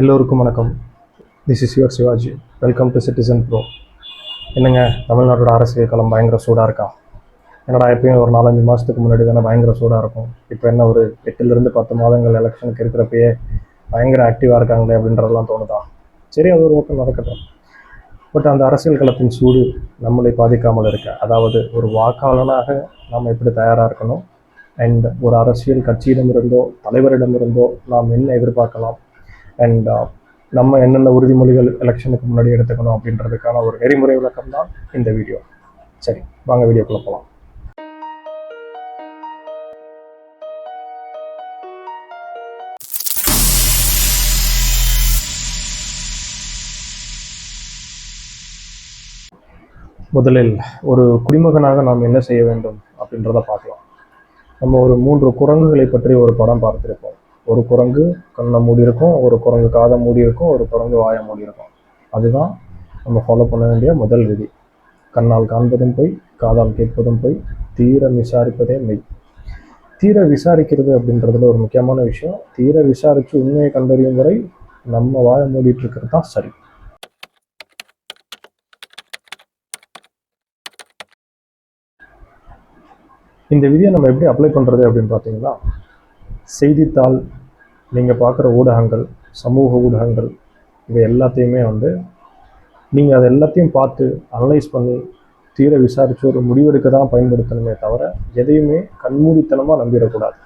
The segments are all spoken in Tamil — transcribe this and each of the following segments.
எல்லோருக்கும் வணக்கம். This is your Shivaji welcome to citizen bro என்னங்க தமிழ்நாட்டோட அரசியல் களம் பயங்கர சூடாக இருக்கா? என்னடா எப்பயும் ஒரு நாலஞ்சு மாதத்துக்கு முன்னாடி தானே பயங்கர சூடாக இருக்கும். இப்போ என்ன ஒரு எட்டுலேருந்து பத்து மாதங்கள் எலெக்ஷனுக்கு இருக்கிறப்பயே பயங்கர ஆக்டிவாக இருக்காங்களே அப்படின்றதெல்லாம் தோணுதா? சரி அது ஒரு ஓட்டம் நடக்கட்டும். பட் அந்த அரசியல் களத்தின் சூடு நம்மளை பாதிக்காமல் இருக்க அதாவது ஒரு வாக்காளனாக நாம் எப்படி தயாராக இருக்கணும்? அண்ட் ஒரு அரசியல் கட்சியிடமிருந்தோ தலைவரிடமிருந்தோ நாம் என்ன எதிர்பார்க்கலாம்? அண்ட் uh, நம்ம என்னென்ன உறுதிமொழிகள் எலெக்ஷனுக்கு முன்னாடி எடுத்துக்கணும் அப்படின்றதுக்கான ஒரு நெறிமுறை விளக்கம் தான் இந்த வீடியோ சரி வாங்க வீடியோக்குள்ளே போகலாம் முதலில் ஒரு குடிமகனாக நாம் என்ன செய்ய வேண்டும் அப்படின்றத பார்க்கலாம். நம்ம ஒரு மூன்று குரங்குகளை பற்றி ஒரு படம் பார்த்திருப்போம். ஒரு குரங்கு கண்ணை மூடி இருக்கும் ஒரு குரங்கு காதை மூடி இருக்கும் ஒரு குரங்கு வாயை மூடி இருக்கும். அதுதான் நம்ம ஃபாலோ பண்ண வேண்டிய முதல் விதி. கண்ணால் காண்பதும் போய் காதால் கேட்பதும் போய் தீர விசாரிப்பதே மெய். தீர விசாரிக்கிறது அப்படின்றதுல ஒரு முக்கியமான விஷயம். தீர விசாரித்து உண்மையை கண்டறியும் வரை நம்ம வாயை மூடிட்டு இருக்கிறது தான் சரி. இந்த விதியை நம்ம எப்படி அப்ளை பண்ணுறது அப்படின்னு பார்த்தீங்கன்னா செய்தித்தாள் நீங்கள் பார்க்குற ஊடகங்கள் சமூக ஊடகங்கள் இவை எல்லாத்தையுமே வந்து நீங்கள் அதை எல்லாத்தையும் பார்த்து அனலைஸ் பண்ணி தீர விசாரித்து ஒரு முடிவெடுக்க தான் பயன்படுத்தணுமே தவிர எதையுமே கண்மூடித்தனமாக நம்பிடக்கூடாது.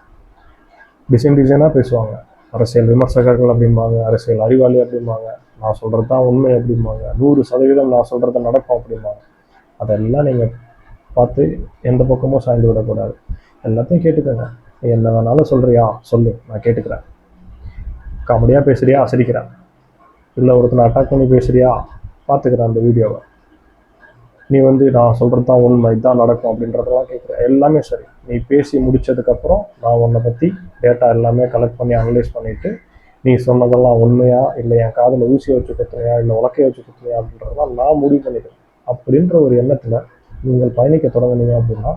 டிசைன் டிசைனாக பேசுவாங்க. அரசியல் விமர்சகர்கள் அப்படிம்பாங்க அரசியல் அறிவாளி அப்படிம்பாங்க நான் சொல்கிறது தான் உண்மை அப்படிம்பாங்க நூறு சதவீதம் நான் சொல்கிறது நடக்கும் அப்படிம்பாங்க. அதெல்லாம் நீங்கள் பார்த்து எந்த பக்கமும் சாய்ந்து விடக்கூடாது. எல்லாத்தையும் கேட்டுக்கோங்க. என்ன வேணாலும் சொல்கிறியா சொல்லு நான் கேட்டுக்கிறேன். காமெடியாக பேசுகிறியா சிரிக்கிறேன். இல்லை ஒருத்தனை அட்டாக் பண்ணி பேசுகிறியா பார்த்துக்கிறேன் அந்த வீடியோவை. நீ வந்து நான் சொல்கிறது தான் உண்மை இதான் நடக்கும் அப்படின்றதெல்லாம் கேட்குறேன். எல்லாமே சரி. நீ பேசி முடிச்சதுக்கப்புறம் நான் உன்னை பற்றி டேட்டா எல்லாமே கலெக்ட் பண்ணி அனலைஸ் பண்ணிவிட்டு நீ சொன்னதெல்லாம் உண்மையா? இல்லை என் காதில் ஊசியை வச்சு குத்துனையா? இல்லை உலக்கைய வச்சு குத்துனையா? அப்படின்றதெல்லாம் நான் முடிவு பண்ணிடுவேன் அப்படின்ற ஒரு எண்ணத்தில் நீங்கள் பயணிக்க தொடங்குனீங்க அப்படின்னா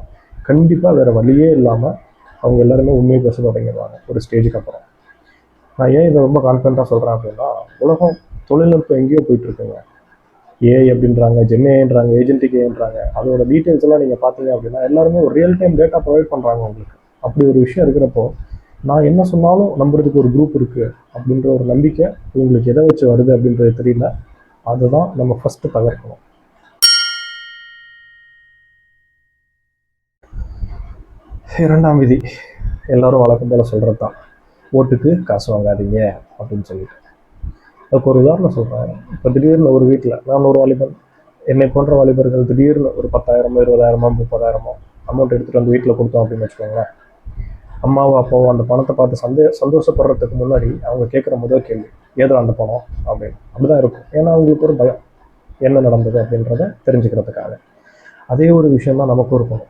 கண்டிப்பாக வேறு வழியே இல்லாமல் அவங்க எல்லாருமே உண்மையை பேச தொடங்கிடுவாங்க ஒரு ஸ்டேஜுக்கு அப்புறம். நான் ஏன் இதை ரொம்ப கான்ஃபிடண்ட்டாக சொல்கிறேன் அப்படின்னா உலகம் தொழில்நுட்பம் எங்கேயோ போயிட்டுருக்குங்க. ஏஐ அப்படின்றாங்க ஜென்ஏன்றாங்க ஏஜென்டிக் ஏன்றாங்க அதோட டீட்டெயில்ஸ் எல்லாம் நீங்கள் பார்த்தீங்க அப்படின்னா எல்லாருமே ஒரு ரியல் டைம் டேட்டா ப்ரொவைட் பண்ணுறாங்க உங்களுக்கு அப்படி ஒரு விஷயம் இருக்கிறப்போ நான் என்ன சொன்னாலும் நம்புறதுக்கு ஒரு குரூப் இருக்குது அப்படின்ற ஒரு நம்பிக்கை உங்களுக்கு எதை வச்சு வருது அப்படின்றது தெரியல. அதுதான் நம்ம ஃபஸ்ட்டு தவிர்க்கணும். இரண்டாம் விதி. எல்லாரும் வழக்கம் போல் சொல்கிறது தான் ஓட்டுக்கு காசு வாங்காதீங்க அப்படின்னு சொல்லிட்டு. அதுக்கு ஒரு உதாரணம் சொல்கிறேன் இப்போ திடீர்னு ஒரு வீட்டில் நான் ஒரு வாலிபன். என்னை போன்ற வாலிபர்கள் திடீர்னு ஒரு பத்தாயிரமோ இருபதாயிரமோ முப்பதாயிரமோ அமௌண்ட் எடுத்துகிட்டு வந்து வீட்டில் கொடுத்தோம் அப்படின்னு வச்சுக்கோங்களேன். அம்மாவோ அப்பாவோ அந்த பணத்தை பார்த்து சந்தே சந்தோஷப்படுறதுக்கு முன்னாடி அவங்க கேட்குற முதல் கேள்வி ஏதோ அந்த பணம்? அப்படின்னு. அப்படிதான் இருக்கும். ஏன்னா அவங்களுக்கு ஒரு பயம். என்ன நடந்தது அப்படின்றத தெரிஞ்சுக்கிறதுக்காக. அதே ஒரு விஷயம் தான் நமக்கும் இருக்கணும்.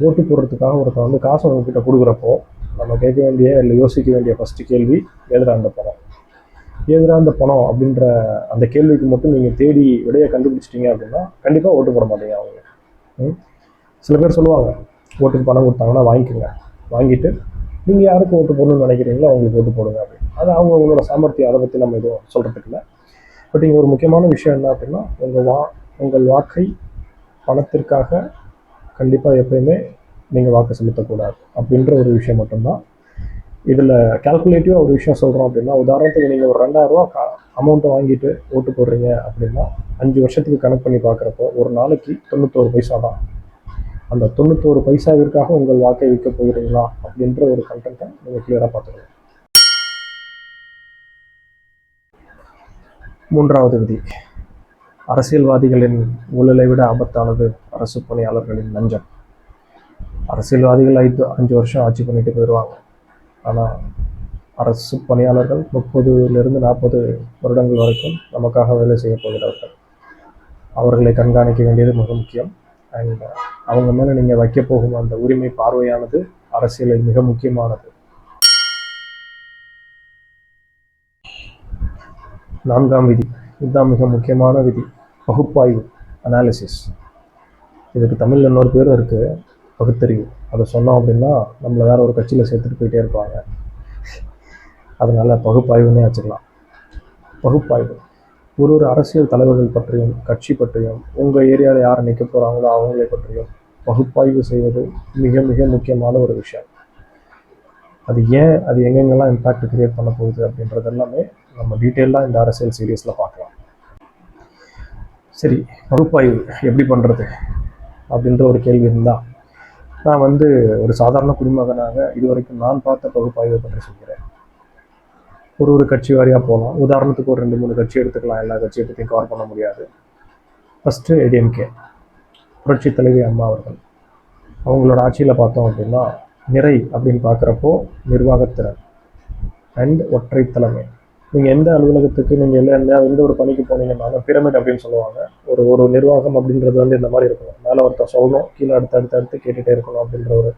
ஓட்டு போடுறதுக்காக ஒருத்தன் வந்து காசு உங்ககிட்ட கொடுக்குறப்போ நம்ம கேட்க வேண்டிய இல்லை யோசிக்க வேண்டிய ஃபஸ்ட்டு கேள்வி எதிராக அந்த பணம்? எதிராக அந்த பணம்? அப்படின்ற அந்த கேள்விக்கு மட்டும் நீங்கள் தேடி விடையை கண்டுபிடிச்சிட்டீங்க அப்படின்னா கண்டிப்பாக ஓட்டு போட மாட்டீங்க அவங்க. ம்? சில பேர் சொல்லுவாங்க ஓட்டுக்கு பணம் கொடுத்தாங்கன்னா வாங்கிக்கோங்க. வாங்கிட்டு நீங்கள் யாருக்கு ஓட்டு போடணும்னு நினைக்கிறீங்களோ அவங்களுக்கு ஓட்டு போடுங்க அப்படின்னு. அது அவங்க அவங்களோட சாமர்த்தியம் அதை பற்றி நம்ம எதுவும் சொல்கிறதுக்கு இல்லை. பட் இங்கே ஒரு முக்கியமான விஷயம் என்ன அப்படின்னா உங்கள் வா உங்கள் வாக்கை பணத்திற்காக கண்டிப்பாக எப்பயுமே நீங்கள் வாக்கு செலுத்தக்கூடாது அப்படின்ற ஒரு விஷயம் மட்டும்தான். இதில் கால்குலேட்டிவாக ஒரு விஷயம் சொல்கிறோம் அப்படின்னா உதாரணத்துக்கு நீங்கள் ஒரு ரெண்டாயிரரூவா கா அமௌண்ட்டை வாங்கிட்டு ஓட்டு போடுறீங்க அப்படின்னா அஞ்சு வருஷத்துக்கு கணக்கு பண்ணி பார்க்குறப்போ ஒரு நாளைக்கு தொண்ணூத்தோரு பைசா தான். அந்த தொண்ணூத்தோரு பைசாவிற்காக உங்கள் வாக்கை விற்க போகிறீங்களா? அப்படின்ற ஒரு கண்டென்ட்டை நீங்கள் கிளியராக பார்த்துக்கணும். மூன்றாவது விதி. அரசியல்வாதிகளின் ஊழலை விட ஆபத்தானது அரசு பணியாளர்களின் லஞ்சம். அரசியல்வாதிகள் ஐந்து அஞ்சு வருஷம் ஆட்சி பண்ணிட்டு போயிடுவாங்க ஆனால் அரசு பணியாளர்கள் முப்பதுலேருந்து நாற்பது வருடங்கள் வரைக்கும் நமக்காக வேலை செய்ய போகிறார்கள். அவர்களை கண்காணிக்க வேண்டியது மிக முக்கியம். அண்ட் அவங்க மேலே நீங்கள் வைக்க போகும் அந்த உரிமை பார்வையானது அரசியலில் மிக முக்கியமானது. நான்காம் விதி. இதுதான் மிக முக்கியமான விதி. பகுப்பாய்வு அனாலிசிஸ் இதுக்கு தமிழில் இன்னொரு பேரும் இருக்குது பகுத்தறிவு. அதை சொன்னோம் அப்படின்னா நம்மளை வேற ஒரு கட்சியில் சேர்த்துட்டு போயிட்டே இருப்பாங்க. அதனால பகுப்பாய்வுன்னே வச்சுக்கலாம். பகுப்பாய்வு. ஒரு ஒரு அரசியல் தலைவர்கள் பற்றியும் கட்சி பற்றியும் உங்கள் ஏரியாவில் யார் நிற்க போகிறாங்களோ அவங்களை பற்றியும் பகுப்பாய்வு செய்வது மிக மிக முக்கியமான ஒரு விஷயம். அது ஏன் அது எங்கெங்கெல்லாம் இம்பேக்ட் கிரியேட் பண்ண போகுது அப்படின்றது எல்லாமே நம்ம டீட்டெயிலாக இந்த அரசியல் சீரியஸில் பார்க்கலாம். சரி பகுப்பாய்வு எப்படி பண்ணுறது அப்படின்ற ஒரு கேள்வி இருந்தால் நான் வந்து ஒரு சாதாரண குடிமகனாக இதுவரைக்கும் நான் பார்த்த பகுப்பாய்வை பற்றி சொல்கிறேன். ஒரு ஒரு கட்சி வாரியாக போகலாம் உதாரணத்துக்கு ஒரு ரெண்டு மூணு கட்சி எடுத்துக்கலாம். எல்லா கட்சியை பற்றியும் கவர் பண்ண முடியாது. ஃபஸ்ட்டு ஏடிஎம்கே புரட்சி தலைவி அம்மா அவர்கள். அவங்களோட ஆட்சியில் பார்த்தோம் அப்படின்னா நிறை அப்படின்னு பார்க்குறப்போ நிர்வாகத்திறன் அண்ட் ஒற்றை தலைமை. நீங்கள் எந்த அலுவலகத்துக்கு நீங்கள் இல்லை எந்த எந்த ஒரு பணிக்கு போனீங்கன்னாலும் பிரமிட் அப்படின்னு சொல்லுவாங்க. ஒரு ஒரு நிர்வாகம் அப்படின்றது வந்து இந்த மாதிரி இருக்கணும் மேலே ஒருத்தர் சொல்லணும் கீழே அடுத்து அடுத்து அடுத்து கேட்டுகிட்டே இருக்கணும் அப்படின்ற ஒரு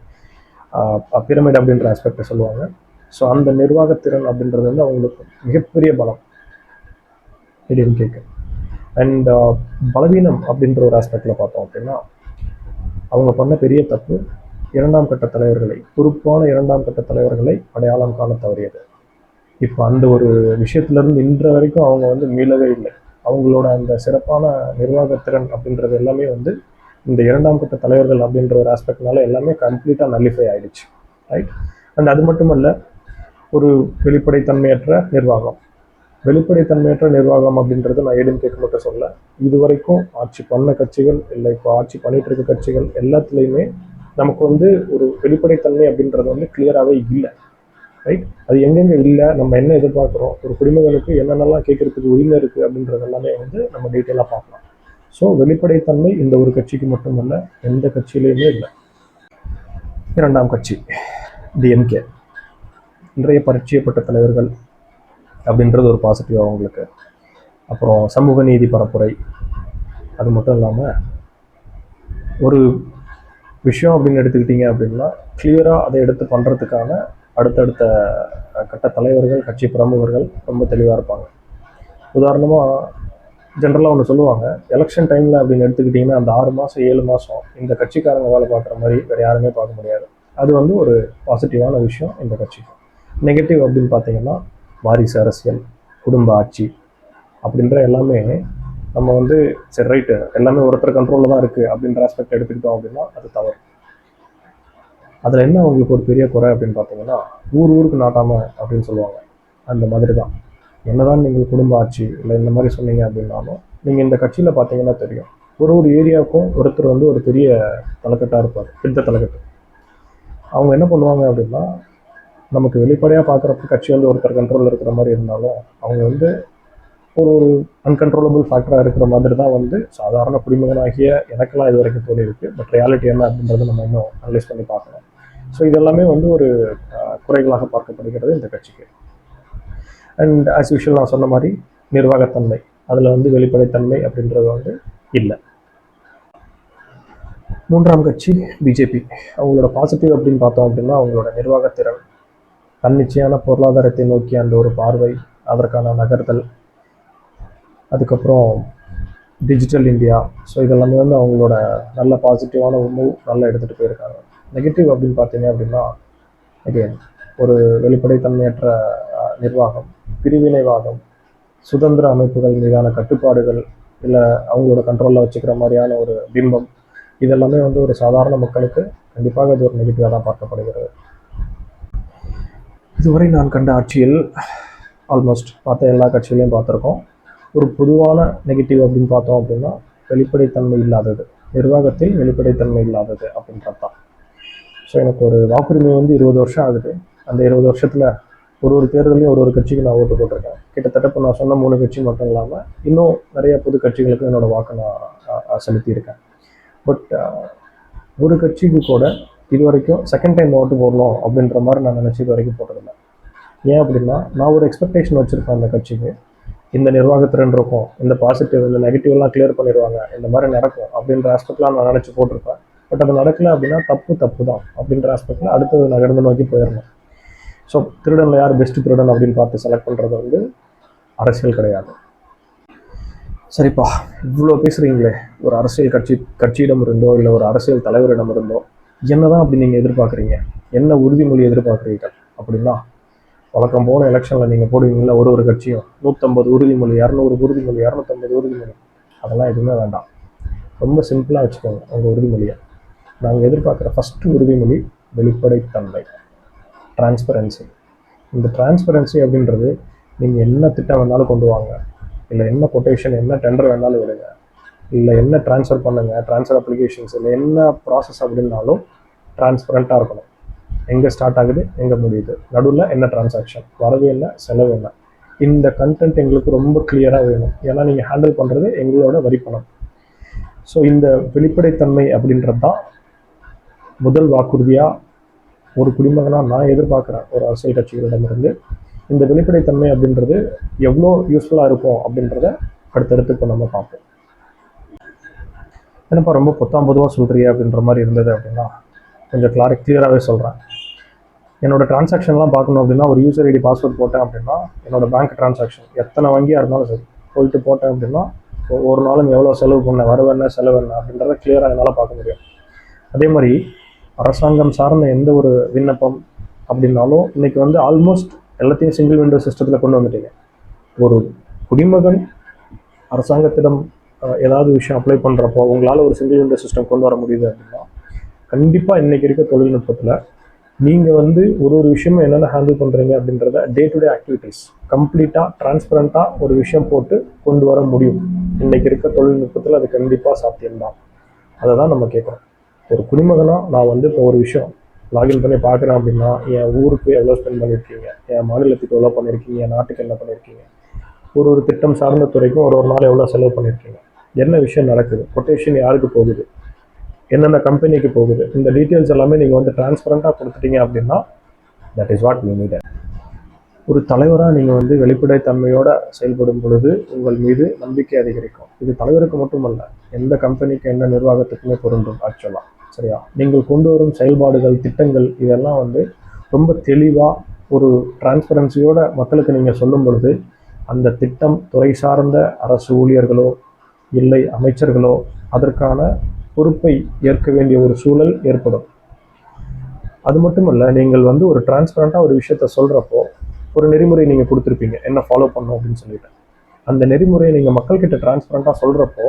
பிரமிட் அப்படின்ற ஆஸ்பெக்டை சொல்லுவாங்க. ஸோ அந்த நிர்வாகத்திறன் அப்படின்றது வந்து அவங்களுக்கு மிகப்பெரிய பலம். ஏடிஎம்கேக்கு அண்ட் பலவீனம் அப்படின்ற ஒரு ஆஸ்பெக்டில் பார்த்தோம் அப்படின்னா அவங்க பண்ண பெரிய தப்பு இரண்டாம் கட்ட தலைவர்களை பொறுப்பான இரண்டாம் கட்ட தலைவர்களை அடையாளம் காண தவறியது. இப்போ அந்த ஒரு விஷயத்துலேருந்து இன்ற வரைக்கும் அவங்க வந்து மீளவே இல்லை. அவங்களோட அந்த சிறப்பான நிர்வாகத்திறன் அப்படின்றது எல்லாமே வந்து இந்த இரண்டாம் கட்ட தலைவர்கள் அப்படின்ற ஒரு ஆஸ்பெக்ட்னால எல்லாமே கம்ப்ளீட்டாக நல்லிஃபை ஆகிடுச்சு ரைட் அண்ட் அது மட்டுமல்ல ஒரு வெளிப்படைத்தன்மையற்ற நிர்வாகம். வெளிப்படைத்தன்மையற்ற நிர்வாகம் அப்படின்றது நான் ஏடிஎம் கேட்க மட்டும் சொல்ல இது வரைக்கும் ஆட்சி பண்ண கட்சிகள் இல்லை இப்போ ஆட்சி பண்ணிட்டு இருக்க கட்சிகள் எல்லாத்துலேயுமே நமக்கு வந்து ஒரு வெளிப்படைத்தன்மை அப்படின்றது வந்து கிளியராகவே இல்லை. ரைட் அது எங்கெங்கே இல்லை நம்ம என்ன எதிர்பார்க்குறோம் ஒரு குடிமகனுக்கு என்னென்னலாம் கேட்கறதுக்கு உரிமை இருக்குது அப்படின்றது எல்லாமே வந்து நம்ம டீட்டெயிலாக பார்க்கலாம். ஸோ வெளிப்படைத்தன்மை இந்த ஒரு கட்சிக்கு மட்டுமல்ல எந்த கட்சியிலையுமே இல்லை. இரண்டாம் கட்சி டிஎம்கே இன்றைய பரிச்சயப்பட்ட தலைவர்கள் அப்படின்றது ஒரு பாசிட்டிவ் அவங்களுக்கு அப்புறம் சமூக நீதி பரப்புரை அது மட்டும் இல்லாமல் ஒரு விஷயம் அப்படின்னு எடுத்துக்கிட்டிங்க அப்படின்னா கிளியராக அதை எடுத்து பண்ணுறதுக்கான அடுத்தடுத்த கட்ட தலைவர்கள் கட்சி பிரமுகர்கள் ரொம்ப தெளிவாக இருப்பாங்க. உதாரணமாக ஜென்ரலாக ஒன்று சொல்லுவாங்க எலெக்ஷன் டைமில் அப்படின்னு எடுத்துக்கிட்டிங்கன்னா அந்த ஆறு மாதம் ஏழு மாதம் இந்த கட்சிக்காரங்க வேலை பார்க்குற மாதிரி வேறு யாருமே பார்க்க முடியாது. அது வந்து ஒரு பாசிட்டிவான விஷயம் இந்த கட்சிக்கு. நெகட்டிவ் அப்படின்னு பார்த்தீங்கன்னா வாரிசு அரசியல் குடும்ப ஆட்சி அப்படின்ற எல்லாமே நம்ம வந்து சரி ரைட்டு எல்லாமே ஒருத்தர் கண்ட்ரோலில் தான் இருக்குது அப்படின்ற ஆஸ்பெக்ட் எடுத்துக்கிட்டோம் அப்படின்னா அது தவறு. அதில் என்ன அவங்களுக்கு ஒரு பெரிய குறை அப்படின்னு பார்த்தீங்கன்னா ஊர் ஊருக்கு நாட்டாம அப்படின்னு சொல்லுவாங்க. அந்த மாதிரி தான் என்னதான் நீங்கள் குடும்ப ஆட்சி இல்லை இந்த மாதிரி சொன்னீங்க அப்படின்னாலும் நீங்கள் இந்த கட்சியில் பார்த்தீங்கன்னா தெரியும். ஒரு ஒரு ஏரியாவுக்கும் ஒருத்தர் வந்து ஒரு பெரிய தலைக்கட்டாக இருப்பார் பெரிய தலைக்கட்டு. அவங்க என்ன பண்ணுவாங்க அப்படின்னா நமக்கு வெளிப்படையாக பார்க்குறப்ப கட்சி வந்து ஒருத்தர் கண்ட்ரோலில் இருக்கிற மாதிரி இருந்தாலும் அவங்க வந்து ஒரு ஒரு அன்கன்ட்ரோலபிள் ஃபேக்டராக இருக்கிற மாதிரி தான் வந்து சாதாரண குடிமகனாகிய எனக்கெல்லாம் இது வரைக்கும் தோணி இருக்குது பட் ரியாலிட்டி என்ன அப்படின்றத நம்ம இன்னும் அனலைஸ் பண்ணி பார்க்கணும். ஸோ இதெல்லாமே வந்து ஒரு குறைகளாக பார்க்கப்படுகிறது இந்த கட்சிக்கு. அண்ட் ஆஸ் யூஷுவல் நான் சொன்ன மாதிரி நிர்வாகத்தன்மை அதில் வந்து வெளிப்படைத்தன்மை அப்படின்றது வந்து இல்லை. மூன்றாம் கட்சி பிஜேபி. அவங்களோட பாசிட்டிவ் அப்படின்னு பார்த்தோம் அப்படின்னா அவங்களோட நிர்வாகத்திறன் தன்னிச்சையான பொருளாதாரத்தை நோக்கி அந்த ஒரு பார்வை அதற்கான நகர்தல் அதுக்கப்புறம் டிஜிட்டல் இந்தியா ஸோ இதெல்லாமே வந்து அவங்களோட நல்ல பாசிட்டிவான மூவ் நல்லா எடுத்துகிட்டு போயிருக்காங்க. நெகட்டிவ் அப்படின்னு பார்த்தீங்க அப்படின்னா அகெயின் ஒரு வெளிப்படைத்தன்மையற்ற நிர்வாகம் பிரிவினைவாதம் சுதந்திர அமைப்புகள் மீதான கட்டுப்பாடுகள் இல்லை அவங்களோட கண்ட்ரோலில் வச்சுக்கிற மாதிரியான ஒரு பிம்பம் இதெல்லாமே வந்து ஒரு சாதாரண மக்களுக்கு கண்டிப்பாக இது ஒரு நெகட்டிவாக தான் பார்க்கப்படுகிறது. இதுவரை நான் கண்ட ஆட்சியில் ஆல்மோஸ்ட் பார்த்த எல்லா கட்சிகளையும் பார்த்துருக்கோம். ஒரு பொதுவான நெகட்டிவ் அப்படின்னு பார்த்தோம் அப்படின்னா வெளிப்படைத்தன்மை இல்லாதது நிர்வாகத்தில் வெளிப்படைத்தன்மை இல்லாதது அப்படின்றது தான் ஸோ எனக்கு ஒரு வாக்குரிமை வந்து இருபது வருஷம் ஆகுது. அந்த இருபது வருஷத்தில் ஒரு ஒரு தேர்தலையும் ஒரு ஒரு கட்சிக்கு நான் ஓட்டு போட்டிருக்கேன். கிட்டத்தட்ட இப்போ நான் சொன்ன மூணு கட்சி மட்டும் இல்லாமல் இன்னும் நிறைய புது கட்சிகளுக்கு என்னோட வாக்கை நான் செலுத்தியிருக்கேன். பட் ஒரு கட்சிக்கு கூட இது வரைக்கும் செகண்ட் டைம் ஓட்டு போடணும் அப்படின்ற மாதிரி நான் நினச்சி இது வரைக்கும் போட்டதில்லை. ஏன் அப்படின்னா நான் ஒரு எக்ஸ்பெக்டேஷன் வச்சுருப்பேன் அந்த கட்சிக்கு. இந்த நிர்வாகத்திறன் இருக்கும் இந்த பாசிட்டிவ் இந்த நெகட்டிவ்லாம் கிளியர் பண்ணிடுவாங்க இந்த மாதிரி நடக்கும் அப்படின்ற ஆஸ்பெக்ட்லாம் நான் நினச்சி போட்டிருப்பேன். பட் அது நடக்கல அப்படின்னா தப்பு தப்பு தான் அப்படின்ற ஆஸ்பெக்டில் அடுத்தது நகர்ந்து நோக்கி போயிடணும் ஸோ திருடனில் யார் பெஸ்ட் திருடன் அப்படின்னு பார்த்து செலக்ட் பண்ணுறது வந்து அரசியல் கிடையாது. சரிப்பா இவ்வளோ பேசுகிறீங்களே ஒரு அரசியல் கட்சி கட்சியிடம் இருந்தோ இல்லை ஒரு அரசியல் தலைவரிடம் இருந்தோ என்னதான் அப்படி நீங்கள் எதிர்பார்க்குறீங்க? என்ன உறுதிமொழி எதிர்பார்க்குறீர்கள்? அப்படின்னா வழக்கம் போன எலெக்ஷனில் நீங்கள் போடுவீங்களா ஒரு ஒரு கட்சியும். நூற்றம்பது உறுதிமொழி இரநூறு உறுதிமொழி இரநூத்தம்பது உறுதிமொழி. அதெல்லாம் எதுவுமே வேண்டாம். ரொம்ப சிம்பிளாக வச்சுக்கோங்க உங்கள் உறுதிமொழியை. நாங்கள் எதிர்பார்க்குற ஃபஸ்ட்டு உறுதிமொழி வெளிப்படைத்தன்மை டிரான்ஸ்பரன்சி இந்த டிரான்ஸ்பரன்சி அப்படின்றது நீங்கள் என்ன திட்டம் வேணாலும் கொண்டு வாங்க. இல்லை என்ன கொட்டேஷன் என்ன டெண்டர் வேணாலும் விடுங்க. இல்லை என்ன ட்ரான்ஸ்ஃபர் பண்ணுங்கள் ட்ரான்ஸ்ஃபர் அப்ளிகேஷன்ஸ் இல்லை என்ன ப்ராசஸ் அப்படின்னாலும் டிரான்ஸ்பரண்ட்டாக இருக்கணும். எங்கே ஸ்டார்ட் ஆகுது எங்கே முடியுது. நடுவில் என்ன டிரான்சாக்ஷன் வரவே என்ன செலவு என்ன. இந்த கண்டென்ட் எங்களுக்கு ரொம்ப கிளியராக வேணும். ஏன்னா நீங்கள் ஹேண்டில் பண்ணுறது எங்களோட வரி பணம். ஸோ இந்த வெளிப்படைத்தன்மை அப்படின்றது தான் முதல் வாக்குறுதியாக ஒரு குடிமகனாக நான் எதிர்பார்க்குறேன். ஒரு அரசியல் கட்சிகளிடமிருந்து. இந்த வெளிப்படைத்தன்மை அப்படின்றது எவ்வளோ யூஸ்ஃபுல்லாக இருக்கும் அப்படின்றத அடுத்தடுத்து இப்போ நம்ம பார்ப்போம். என்னப்பா ரொம்ப பொத்தாம் பொதுவாக சொல்கிறிய அப்படின்ற மாதிரி இருந்தது அப்படின்னா கொஞ்சம் கிளாரி கிளியராகவே சொல்கிறேன் என்னோடய டிரான்சாக்ஷன்லாம் பார்க்கணும் அப்படின்னா ஒரு யூசர் ஐடி பாஸ்வேர்ட் போட்டேன் அப்படின்னா என்னோடய பேங்க் டிரான்சாக்ஷன் எத்தனை வங்கியாக இருந்தாலும் சரி போயிட்டு போட்டேன் அப்படின்னா ஒரு நாளும் எவ்வளோ செலவு பண்ண வரவு செலவு என்ன அப்படின்றத கிளியராக என்னால் பார்க்க முடியும். அதே மாதிரி அரசாங்கம் சார்ந்த எந்த ஒரு விண்ணப்பம் அப்படின்னாலும் இன்னைக்கு வந்து ஆல்மோஸ்ட் எல்லாத்தையும் சிங்கிள் விண்டோ சிஸ்டத்தில் கொண்டு வந்துட்டீங்க. ஒரு குடிமகன் அரசாங்கத்திடம் ஏதாவது விஷயம் அப்ளை பண்ணுறப்போ உங்களால் ஒரு சிங்கிள் விண்டோ சிஸ்டம் கொண்டு வர முடியுது அப்படின்னா கண்டிப்பாக இன்னைக்கு இருக்க தொழில்நுட்பத்தில் நீங்கள் வந்து ஒரு ஒரு விஷயமும் என்னென்ன ஹேண்டில் பண்ணுறீங்க அப்படின்றத டே டு டே ஆக்டிவிட்டீஸ் கம்ப்ளீட்டாக டிரான்ஸ்பரண்ட்டாக ஒரு விஷயம் போட்டு கொண்டு வர முடியும். இன்றைக்கி இருக்க தொழில்நுட்பத்தில் அது கண்டிப்பாக சாத்தியம்தான். அதை தான் நம்ம கேட்குறோம். ஒரு குடிமகனாக நான் வந்து இப்போ ஒரு விஷயம் லாகின் பண்ணி பார்க்குறேன் அப்படின்னா என் ஊருக்கு எவ்வளோ ஸ்பெண்ட் பண்ணியிருக்கீங்க என் மாநிலத்துக்கு எவ்வளோ பண்ணியிருக்கீங்க என் நாட்டுக்கு என்ன பண்ணியிருக்கீங்க ஒரு ஒரு திட்டம் சார்ந்த துறைக்கும் ஒரு ஒரு நாள் எவ்வளோ செலவு பண்ணியிருக்கீங்க என்ன விஷயம் நடக்குது? கொட்டேஷன் யாருக்கு போகுது? என்னென்ன கம்பெனிக்கு போகுது? இந்த டீட்டெயில்ஸ் எல்லாமே நீங்கள் வந்து டிரான்ஸ்பரண்ட்டாக கொடுத்துட்டீங்க அப்படின்னா that is what we need ஒரு தலைவராக நீங்கள் வந்து வெளிப்படைத்தன்மையோடு செயல்படும் பொழுது உங்கள் மீது நம்பிக்கை அதிகரிக்கும். இது தலைவருக்கு மட்டுமல்ல எந்த கம்பெனிக்கு என்ன நிர்வாகத்துக்குமே பொருந்தும் ஆக்சுவலாக சரியா? நீங்கள் கொண்டு வரும் செயல்பாடுகள் திட்டங்கள் இதெல்லாம் வந்து ரொம்ப தெளிவாக ஒரு டிரான்ஸ்பரன்சியோட மக்களுக்கு நீங்கள் சொல்லும் பொழுது அந்த திட்டம் துறை சார்ந்த அரசு ஊழியர்களோ இல்லை அமைச்சர்களோ அதற்கான பொறுப்பை ஏற்க வேண்டிய ஒரு சூழல் ஏற்படும். அது மட்டுமல்ல நீங்கள் வந்து ஒரு டிரான்ஸ்பரண்ட்டாக ஒரு விஷயத்த சொல்கிறப்போ ஒரு நெறிமுறை நீங்கள் கொடுத்துருப்பீங்க. என்ன ஃபாலோ பண்ணும் அப்படின்னு சொல்லிட்டு. அந்த நெறிமுறையை நீங்கள் மக்கள்கிட்ட டிரான்ஸ்பரண்ட்டாக சொல்கிறப்போ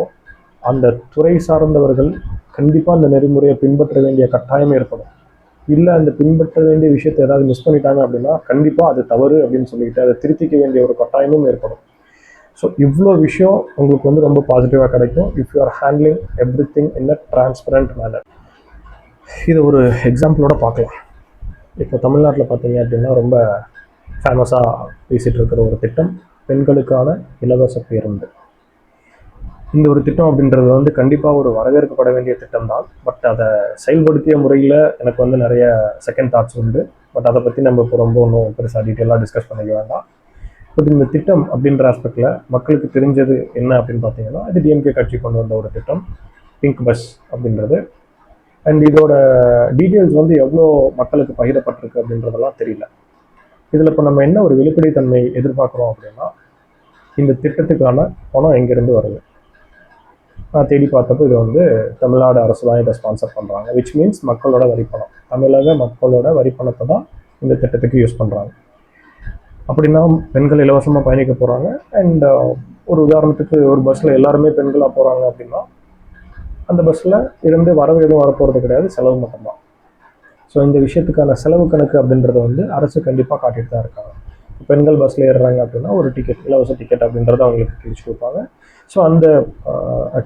அந்த துறை சார்ந்தவர்கள் கண்டிப்பாக அந்த நெறிமுறையை பின்பற்ற வேண்டிய கட்டாயம் ஏற்படும். இல்லை அந்த பின்பற்ற வேண்டிய விஷயத்தை ஏதாவது மிஸ் பண்ணிட்டாங்க அப்படின்னா கண்டிப்பாக அது தவறு அப்படின்னு சொல்லிட்டு அதை திருத்திக்க வேண்டிய ஒரு கட்டாயமும் ஏற்படும். ஸோ இவ்வளோ விஷயம் உங்களுக்கு வந்து ரொம்ப பாசிட்டிவாக கிடைக்கும். If you are handling everything in a transparent manner இது ஒரு எக்ஸாம்பிளோட பார்க்கலாம். இப்போ தமிழ்நாட்டில் பார்த்தீங்க அப்படின்னா ரொம்ப ஃபேமஸாக பேசிகிட்டு இருக்கிற ஒரு திட்டம் பெண்களுக்கான இலவச பேருந்து. இந்த ஒரு திட்டம் அப்படின்றது வந்து கண்டிப்பாக ஒரு வரவேற்கப்பட வேண்டிய திட்டம் தான் பட் அதை செயல்படுத்திய முறையில் எனக்கு வந்து நிறைய செகண்ட் தாட்ஸ் உண்டு. பட் அதை பற்றி நம்ம இப்போ ரொம்ப ஒன்றும் பெருசாக டீட்டெயிலாக டிஸ்கஸ் பண்ணிக்க வேண்டாம். பட் இந்த திட்டம் அப்படின்ற ஆஸ்பெக்டில் மக்களுக்கு தெரிஞ்சது என்ன அப்படின்னு பார்த்தீங்கன்னா இது டிஎம்கே கட்சி கொண்டு வந்த ஒரு திட்டம் பிங்க் பஸ் அப்படின்றது. அண்ட் இதோட டீட்டெயில்ஸ் வந்து எவ்வளோ மக்களுக்கு பகிரப்பட்டிருக்கு அப்படின்றதெல்லாம் தெரியல. இதில் இப்போ நம்ம என்ன ஒரு வெளிப்படைத்தன்மை எதிர்பார்க்குறோம் அப்படின்னா இந்த திட்டத்துக்கான பணம் எங்கேருந்து வருது? நான் தேடி பார்த்தப்போ இது வந்து தமிழ்நாடு அரசு தான் இதை ஸ்பான்சர் பண்ணுறாங்க விச் மீன்ஸ் மக்களோட வரிப்பணம் தமிழக மக்களோட வரிப்பணத்தை தான் இந்த திட்டத்துக்கு யூஸ் பண்ணுறாங்க அப்படின்னா பெண்கள் இலவசமாக பயணிக்க போகிறாங்க அண்ட் uh, ஒரு உதாரணத்துக்கு ஒரு பஸ்ஸில் எல்லாருமே பெண்களாக போகிறாங்க அப்படின்னா அந்த பஸ்ஸில் இருந்து வரவு எதுவும் வரப்போகிறது கிடையாது. செலவு மட்டும்தான். ஸோ இந்த விஷயத்துக்கான செலவு கணக்கு அப்படின்றத வந்து அரசு கண்டிப்பாக காட்டிட்டு தான் இருக்காங்க. பெண்கள் பஸ்ஸில் ஏறுறாங்க அப்படின்னா ஒரு டிக்கெட் இலவச டிக்கெட் அப்படின்றத அவங்களுக்கு கிழிச்சு கொடுப்பாங்க. ஸோ அந்த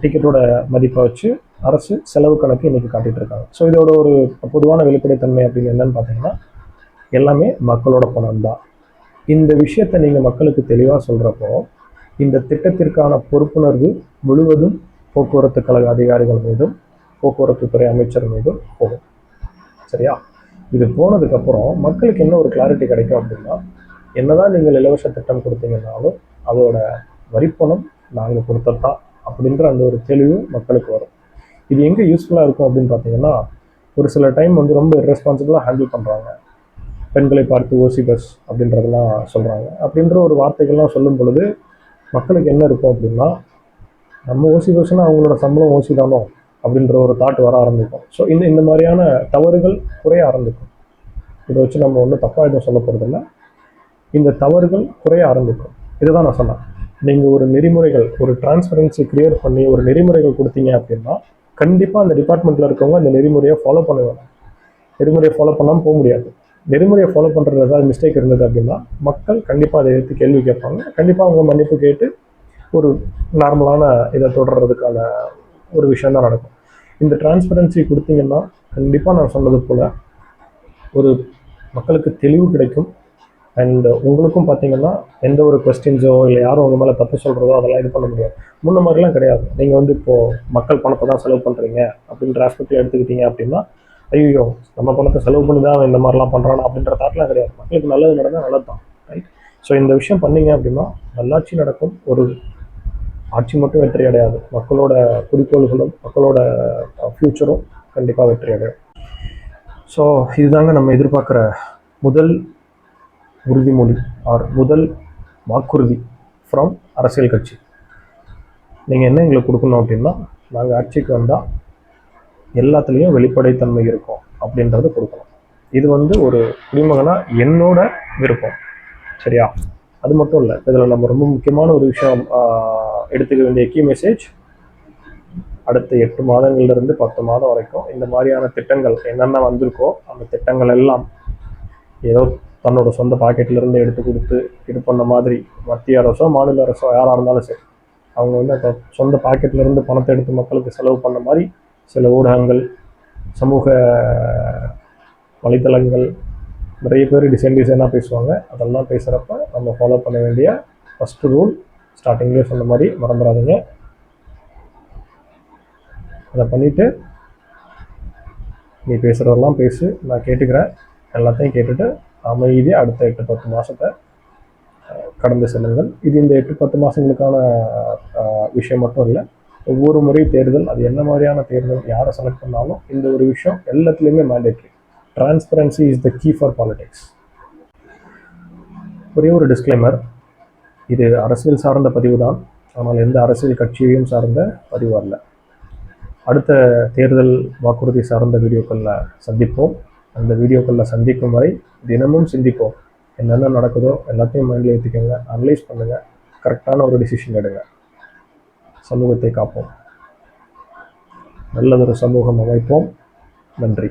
டிக்கெட்டோட மதிப்பை வச்சு அரசு செலவு கணக்கு இன்னைக்கு காட்டிட்டு இருக்காங்க. ஸோ இதோட ஒரு பொதுவான வெளிப்படைத்தன்மை அப்படின்னு என்னன்னு பார்த்தீங்கன்னா எல்லாமே மக்களோட பணம் தான். இந்த விஷயத்தை நீங்கள் மக்களுக்கு தெளிவாக சொல்கிறப்போ இந்த திட்டத்திற்கான பொறுப்புணர்வு முழுவதும் போக்குவரத்து கழக அதிகாரிகள் மீதும் போக்குவரத்து துறை அமைச்சர் மீதும் போகும். சரியா? இது போனதுக்கப்புறம் மக்களுக்கு என்ன ஒரு கிளாரிட்டி கிடைக்கும் அப்படின்னா என்னதான் நீங்கள் இலவச திட்டம் கொடுத்தீங்கன்னாலும் அதோட வரிப்பணம் நாங்கள் கொடுத்ததா அப்படின்ற அந்த ஒரு தெளிவு மக்களுக்கு வரும். இது எங்கே யூஸ்ஃபுல்லாக இருக்கும் அப்படின்னு பார்த்தீங்கன்னா ஒரு சில டைம் வந்து ரொம்ப ரெஸ்பான்சிபிளாக ஹேண்டில் பண்ணுறாங்க பெண்களை பார்த்து ஓசி பஸ் அப்படின்றதெல்லாம் சொல்கிறாங்க அப்படின்ற ஒரு வார்த்தைகள்லாம் சொல்லும் பொழுது மக்களுக்கு என்ன இருக்கும் அப்படின்னா நம்ம ஓசி பஸ்னா அவங்களோட சம்பளம் ஓசி தானோ? அப்படின்ற ஒரு தாட் வர ஆரம்பிக்கும். ஸோ இந்த இந்த மாதிரியான தவறுகள் குறைய ஆரம்பிக்கும். இதை வச்சு நம்ம ஒன்றும் தப்பாக எதுவும் சொல்ல போகிறதில்ல இந்த தவறுகள் குறைய ஆரம்பிக்கும். இதுதான் நான் சொன்னேன். நீங்கள் ஒரு நெறிமுறைகள் ஒரு டிரான்ஸ்பரன்சி கிரியேட் பண்ணி ஒரு நெறிமுறைகள் கொடுத்தீங்க அப்படின்னா கண்டிப்பாக அந்த டிபார்ட்மெண்ட்டில் இருக்கவங்க அந்த நெறிமுறையை ஃபாலோ பண்ணுவாங்க. நெறிமுறையை ஃபாலோ பண்ணாமல் போக முடியாது. நெறிமுறையை ஃபாலோ பண்ணுறது ஏதாவது மிஸ்டேக் இருந்தது அப்படின்னா மக்கள் கண்டிப்பாக அதை எடுத்து கேள்வி கேட்பாங்க. கண்டிப்பாக அவங்க மன்னிப்பு கேட்டு ஒரு நார்மலான இதை தொடர்றதுக்கான ஒரு விஷயம் தான் நடக்கும். இந்த டிரான்ஸ்பரன்சி கொடுத்தீங்கன்னா கண்டிப்பாக நான் சொன்னது போல் ஒரு மக்களுக்கு தெளிவு கிடைக்கும். அண்ட் உங்களுக்கும் பார்த்தீங்கன்னா எந்த ஒரு கொஸ்டின்ஸோ இல்லை யாரும் உங்கள் மேலே தப்பு சொல்கிறதோ அதெல்லாம் இது பண்ண முடியாது. முன்ன மாதிரிலாம் கிடையாது. நீங்கள் வந்து இப்போது மக்கள் பணத்தை தான் செலவு பண்ணுறீங்க அப்படின்ற ஆஸ்பெக்டில் எடுத்துக்கிட்டீங்க அப்படின்னா ஐயோ நம்ம பணத்தை செலவு பண்ணி தான் அவன் இந்த மாதிரிலாம் பண்ணுறான் அப்படின்ற தாட்லாம் கிடையாது. மக்களுக்கு நல்லது நடந்தால் நல்லது தான் ரைட் ஸோ இந்த விஷயம் பண்ணீங்க அப்படின்னா நல்லாட்சி நடக்கும். ஒரு ஆட்சி மட்டும் வெற்றி அடையாது. மக்களோட குறிக்கோள்களும் மக்களோட ஃப்யூச்சரும் கண்டிப்பாக வெற்றி அடையும். ஸோ இதுதாங்க நம்ம எதிர்பார்க்குற முதல் உறுதிமொழி ஆர் முதல் வாக்குறுதி ஃப்ரம் அரசியல் கட்சி. நீங்கள் என்ன எங்களுக்கு கொடுக்கணும் அப்படின்னா நாங்கள் ஆட்சிக்கு வந்தால் எல்லாத்துலேயும் வெளிப்படைத்தன்மை இருக்கும் அப்படின்றத கொடுக்கணும். இது வந்து ஒரு குடிமகனாக என்னோட விருப்பம். சரியா? அது மட்டும் இல்லை இதில் நம்ம ரொம்ப முக்கியமான ஒரு விஷயம் எடுத்துக்க வேண்டிய கீ மெசேஜ் அடுத்த எட்டு மாதங்கள்லேருந்து பத்து மாதம் வரைக்கும் இந்த மாதிரியான திட்டங்கள் என்னென்ன வந்திருக்கோ அந்த திட்டங்கள் எல்லாம் ஏதோ தன்னோட சொந்த பாக்கெட்லேருந்து எடுத்து கொடுத்து இது பண்ண மாதிரி மத்திய அரசோ மாநில அரசோ யாராக இருந்தாலும் சரி அவங்க வந்து அந்த சொந்த பாக்கெட்லேருந்து பணத்தை எடுத்து மக்களுக்கு செலவு பண்ண மாதிரி சில ஊடகங்கள் சமூக வலைத்தளங்கள் நிறைய பேர் டிசைன் டிசைனாக பேசுவாங்க. அதெல்லாம் பேசுகிறப்ப நம்ம ஃபாலோ பண்ண வேண்டிய ஃபஸ்ட்டு ரூல் ஸ்டார்டிங்லேயே சொன்ன மாதிரி மறந்துடாதீங்க அதை பண்ணிவிட்டு நீ பேசுகிறதெல்லாம் பேசு நான் கேட்டுக்கிறேன். எல்லாத்தையும் கேட்டுட்டு அமைதியாக அடுத்த எட்டு பத்து மாதத்தை கடந்து செல்லுங்கள். இது இந்த எட்டு பத்து மாதங்களுக்கான விஷயம் மட்டும் இல்லை ஒவ்வொரு முறை தேர்தல் அது என்ன மாதிரியான தேர்தல் யாரை செலக்ட் பண்ணாலும் இந்த ஒரு விஷயம் எல்லாத்துலேயுமே mandatory transparency is the key for politics ஒரே ஒரு டிஸ்க்ளைமர் இது அரசியல் சார்ந்த பதிவு தான். ஆனால் எந்த அரசியல் கட்சியையும் சார்ந்த பதிவு அல்ல. அடுத்த தேர்தல் வாக்குறுதி சார்ந்த வீடியோக்களில் சந்திப்போம். அந்த வீடியோக்களில் சந்திக்கும் வரை தினமும் சிந்திப்போம். என்னென்ன நடக்குதோ எல்லாத்தையும் மைண்டில் ஏற்றிக்கோங்க அனலைஸ் பண்ணுங்கள் கரெக்டான ஒரு டிசிஷன் எடுங்க. சமூகத்தை காப்போம். நல்லதொரு சமூகம் அமைப்போம். நன்றி.